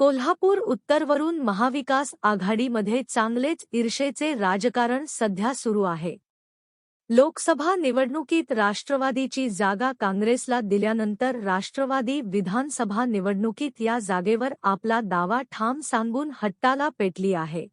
कोल्हापूर उत्तरवरून महाविकास आघाडीमध्ये चांगलेच ईर्षेचे राजकारण सध्या सुरू आहे. लोकसभा निवडणुकीत राष्ट्रवादीची जागा काँग्रेसला दिल्यानंतर राष्ट्रवादी विधानसभा निवडणुकीत या जागेवर आपला दावा ठाम सांगून हट्टाला पेटली आहे.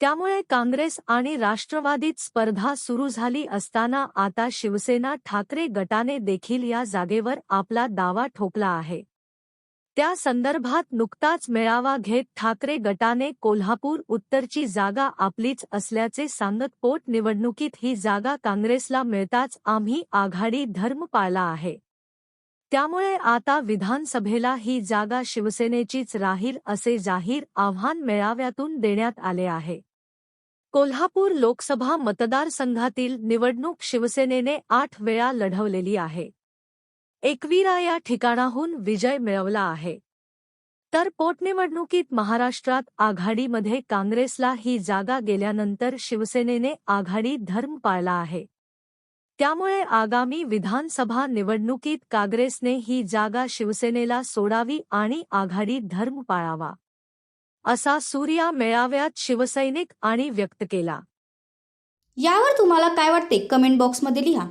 त्यामुळे काँग्रेस आणि राष्ट्रवादीत स्पर्धा सुरू झाली असताना आता शिवसेना ठाकरे गटाने देखील या जागेवर आपला दावा ठोकला आहे. त्या संदर्भात नुकताच मेळावा घेत ठाकरे गटाने कोल्हापूर उत्तरची जागा आपलीच असल्याचे सांगत पोटनिवडणुकीत ही जागा काँग्रेसला मिळताच आम्ही आघाडी धर्म पाळला आहे. त्यामुळे आता विधानसभेला ही जागा शिवसेनेचीच राहील असे जाहीर आव्हान मेळाव्यातून देण्यात आले आहे. कोल्हापूर लोकसभा मतदारसंघातील निवडणूक शिवसेनेने आठ वेळा लढवलेली आहे. एकवीरा या ठिकाणाहून विजय मिळवला आहे. तर पोटनिवडणुकीत महाराष्ट्रात आघाडीमध्ये काँग्रेसला ही जागा गेल्यानंतर शिवसेनेने आघाडी धर्म पाळला आहे. त्यामुळे आगामी विधानसभा निवडणुकीत काँग्रेसने ही जागा शिवसेनेला सोडावी आणि आघाडी धर्म पाळावा. असा सूर्या मेळाव्यात शिवसैनिक आणि व्यक्त केला. यावर तुम्हाला काय वाटते? कमेंट बॉक्समध्ये लिहा.